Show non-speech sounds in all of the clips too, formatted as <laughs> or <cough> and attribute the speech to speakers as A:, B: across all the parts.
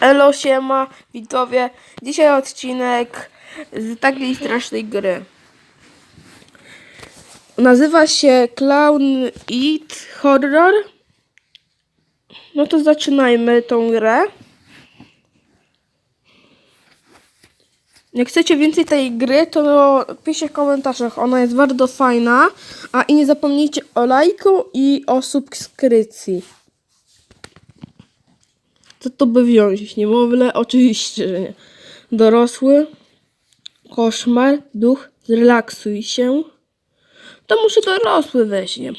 A: Elo siema, widzowie. Dzisiaj odcinek z takiej strasznej gry. Nazywa się Clown Eat Horror. No to zaczynajmy tą grę. Jak chcecie więcej tej gry, to piszcie w komentarzach. Ona jest bardzo fajna. A i nie zapomnijcie o lajku i o subskrypcji. Co to by wziąć? Niemowlę? Oczywiście, że nie. Dorosły? Koszmar? Duch? Zrelaksuj się. To muszę dorosły weźmie.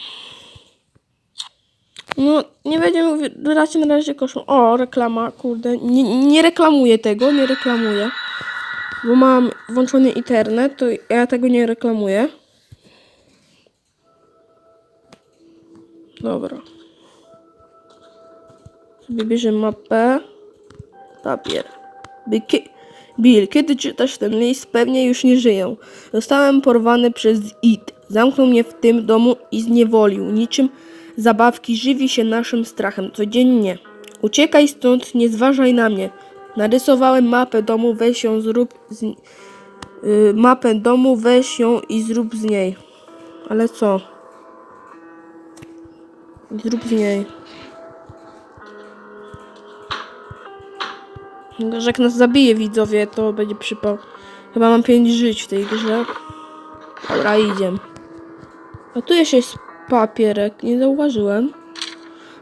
A: No, nie będziemy wybrać na razie koszmar. O, reklama, kurde. Nie, nie reklamuję tego, nie reklamuję. Bo mam włączony internet, to ja tego nie reklamuję. Dobra. Sobie bierzemy mapę. Papier. Kie- Bill, kiedy czytasz ten list, pewnie już nie żyję. Zostałem porwany przez IT. Zamknął mnie w tym domu i zniewolił. Niczym zabawki żywi się naszym strachem codziennie. Uciekaj stąd, nie zważaj na mnie. Narysowałem mapę domu, weź ją, zrób z... y, mapę domu, weź ją i zrób z niej. Ale co? Zrób z niej. Że jak nas zabije widzowie, to będzie przypał. Chyba mam 5 żyć w tej grze. Dobra, idziemy. A tu jeszcze jest papierek, nie zauważyłem.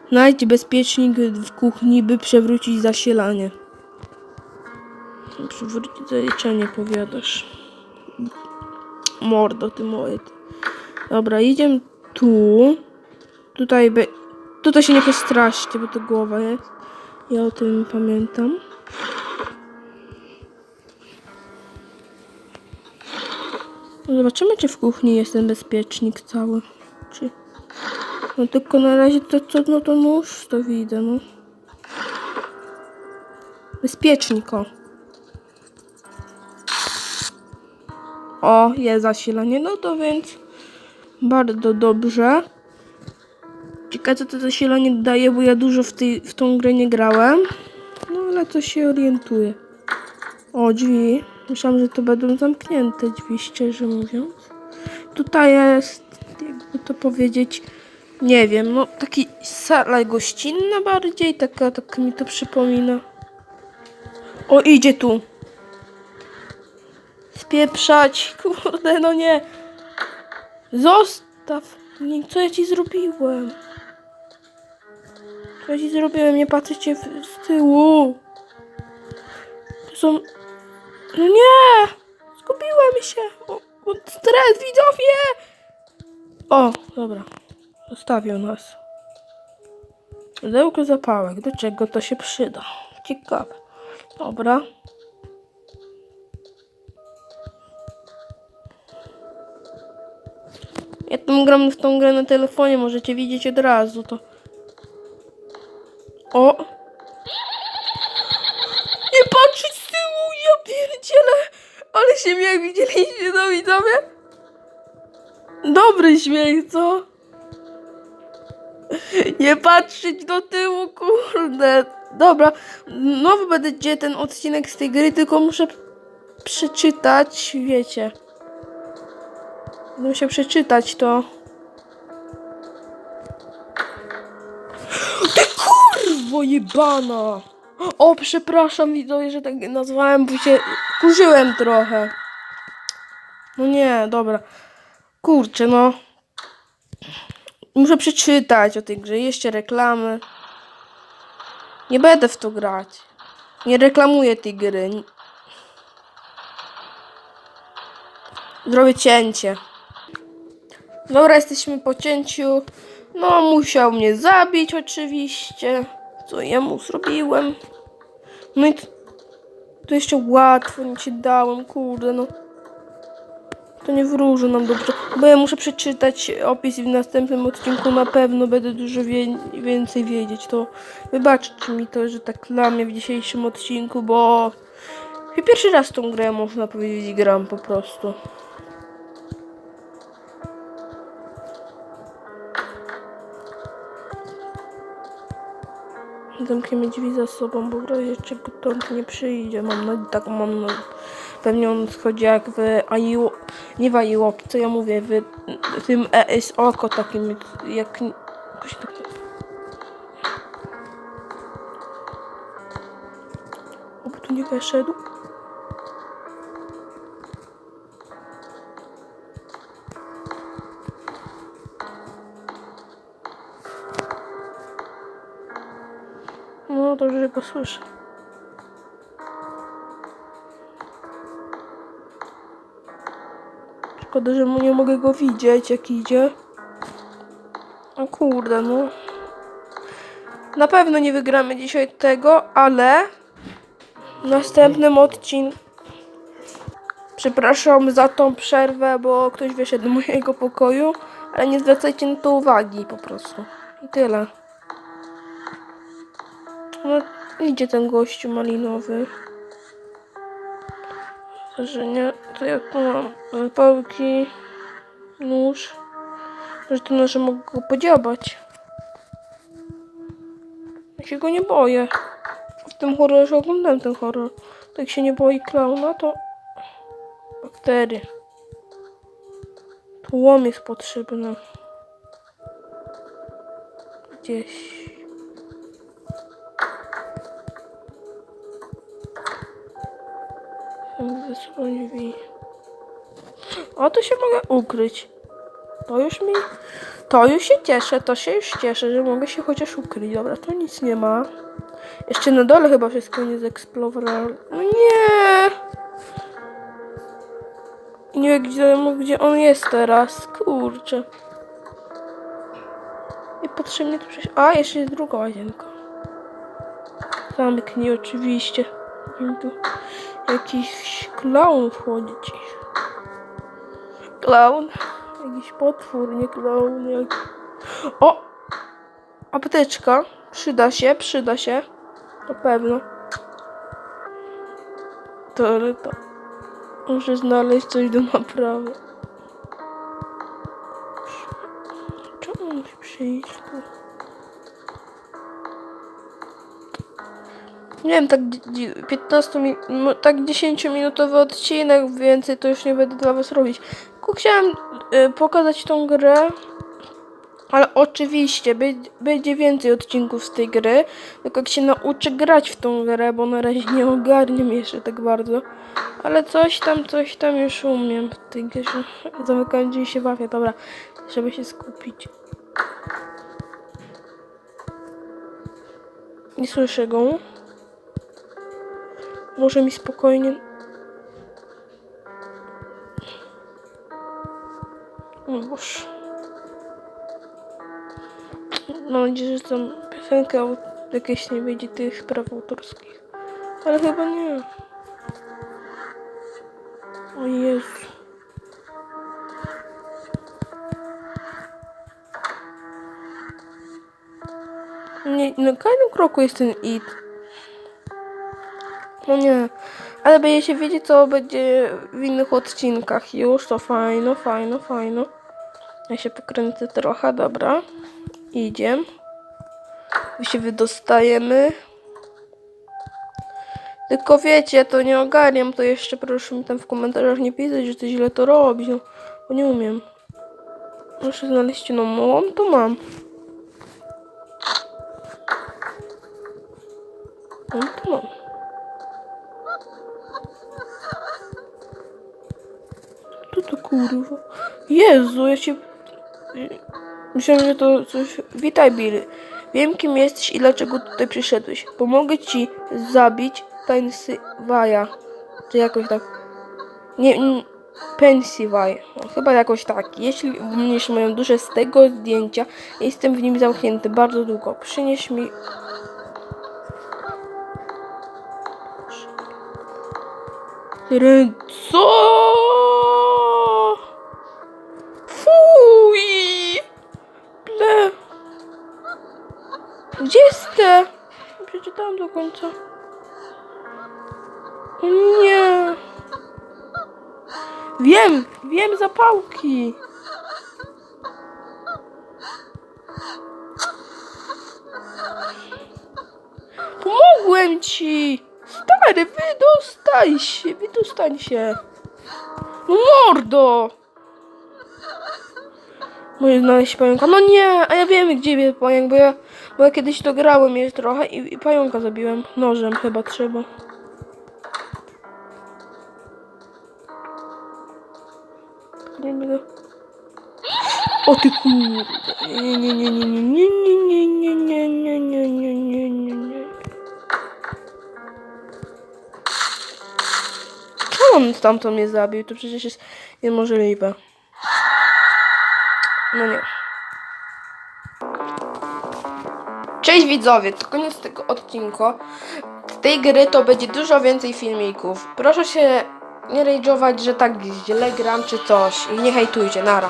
A: Znajdź bezpiecznik w kuchni, by przewrócić zasilanie. Przywrócić zaliczenie, powiadasz. Mordo, ty moje. Dobra, idziemy tu. Tutaj by... Tutaj się nie postraszcie, bo to głowa jest. Ja o tym pamiętam. Zobaczymy, czy w kuchni jest ten bezpiecznik cały. Czy... No tylko na razie to co, no to nóż to widzę, no. Bezpiecznik, o. O, jest zasilanie, no to więc bardzo dobrze. Ciekawe co to zasilanie daje, bo ja dużo w, tej, w tą grę nie grałem. No ale to się orientuję. O, drzwi. Myślałam, że to będą zamknięte drzwi, szczerze mówiąc. Tutaj jest, jakby to powiedzieć, nie wiem, no taki sala gościnna bardziej, taka, tak mi to przypomina. O, idzie tu. Spieprzać, <laughs> kurde, no nie. Zostaw. Nie, co ja ci zrobiłem? Ja ci zrobiłem? Nie patrzcie z tyłu. To są... No nie! Zgubiłem się! O, stres, widzowie! O, dobra. Zostawił nas. Pudełko zapałek. Do czego to się przyda? Ciekawe. Dobra. Ja tam gram w tą grę na telefonie, możecie widzieć od razu to. O! Nie patrzeć z tyłu, ja pierdzielę! Ale śmiech widzieliście to widzowie? Dobry śmiech, co? Nie patrzeć do tyłu, kurde. Dobra, nowy będzie ten odcinek z tej gry, tylko muszę przeczytać, wiecie. Muszę przeczytać to. Kurwo jebana! O, przepraszam widzowie, że tak nazwałem, bo się kurzyłem trochę. No nie, dobra. Kurczę, no. Muszę przeczytać o tej grze. Jeszcze reklamy. Nie będę w to grać. Nie reklamuję tej gry. Zrobię cięcie. Dobra, jesteśmy po cięciu. No, musiał mnie zabić oczywiście. Co ja mu zrobiłem? No i to, jeszcze łatwo nie ci dałem, kurde, no. To nie wróży nam dobrze, bo ja muszę przeczytać opis i w następnym odcinku na pewno będę dużo wie więcej wiedzieć. To wybaczcie mi to, że tak lamię w dzisiejszym odcinku, bo pierwszy raz tą grę można powiedzieć gram po prostu. Zamkniemy drzwi za sobą, bo w razie czego nie przyjdzie. Mam na, tak mam na, pewnie on schodzi jak w Aiwo, nie w Aiwoki, co ja mówię, w, tym ES oko takim, jak, jakoś tak, oby tu nie weszedł. No dobrze, że go słyszę. Szkoda, że nie mogę go widzieć, jak idzie. O kurde, no. Na pewno nie wygramy dzisiaj tego, ale w następnym odcinku. Przepraszam za tą przerwę, bo ktoś wyszedł do mojego pokoju, ale nie zwracajcie na to uwagi po prostu. I tyle. No, idzie ten gościu malinowy. Że nie, to ja tu mam e, pałki, nóż. Że to noże mogę go podziabać. Ja się go nie boję. W tym horrorze oglądałem ten horror. Tak się nie boi klauna, to bakterie. Tu łom jest potrzebny. Gdzieś. Drzwi. O, to się mogę ukryć. To już mi... To już się cieszę, to się już cieszę, że mogę się chociaż ukryć. Dobra, tu nic nie ma. Jeszcze na dole chyba wszystko nie zeksplorowałem. No nie! Nie wiem, gdzie, on jest teraz. Kurczę. I potrzebnie tu przejść. A, jeszcze jest druga łazienka. Zamknij oczywiście. Jakiś klaun wchodzić. Klaun? Jakiś potwór, nie klaun. Jak... O! Apteczka. Przyda się, przyda się. Na pewno. To, to. Muszę znaleźć coś do naprawy. Czemu musi przyjść tu? Nie wiem, tak dzi- dzi- 15 mi- mo- tak 10 minutowy odcinek, więcej to już nie będę dla was robić. Tylko chciałem y, pokazać tą grę. Ale oczywiście będzie więcej odcinków z tej gry. Tylko jak się nauczę grać w tą grę, bo na razie nie ogarniam jeszcze tak bardzo. Ale coś tam, coś tam już umiem w tej grze. <laughs> Zamykam drzwi się bawię. Dobra, żeby się skupić. Nie słyszę go. O Boże. Mam nadzieję, że tam piosenka au- jakieś nie będzie tych praw autorskich. Ale chyba nie. O Jezu. Nie, na każdym kroku jest ten it. No nie. Ale będziecie wiedzieć, co będzie w innych odcinkach już. To fajno, fajno, fajno. Ja się pokręcę trochę, dobra. Idzie. My się wydostajemy. Tylko wiecie, to nie ogarniam, to jeszcze proszę mi tam w komentarzach nie pisać, że ty źle to robisz, no, bo nie umiem. Muszę znaleźć no mam, to mam. Mam, to mam. To kurwa? Jezu, ja się... Myślałem, że to coś... Witaj, Billy. Wiem, kim jesteś i dlaczego tutaj przyszedłeś. Pomogę ci zabić Pensywaya. Czy jakoś tak... Nie... nie Pensywaj. No, chyba jakoś tak. Jeśli umniejesz moją duszę z tego zdjęcia, jestem w nim zamknięty bardzo długo. Przynieś mi... Co? Końca. Nie. Wiem, wiem zapałki. Powiedziałem ci! Stary, wydostaj się, wydostań się. No mordo! Może znaleźć pająka. No nie, a ja wiem gdzie jest pająk, bo ja, bo ja kiedyś to grałem jest trochę i, i pająka zabiłem. Nożem chyba trzeba. O ty kurde. Nie, nie, nie, nie, nie, nie, nie, nie, nie, nie, nie, nie, nie, nie, nie. Czemu on stamtąd mnie zabił? To przecież jest niemożliwe. No nie. Cześć widzowie, to koniec tego odcinka. Z tej gry to będzie dużo więcej filmików. Proszę się nie rage'ować, że tak źle gram czy coś. I nie hejtujcie, nara.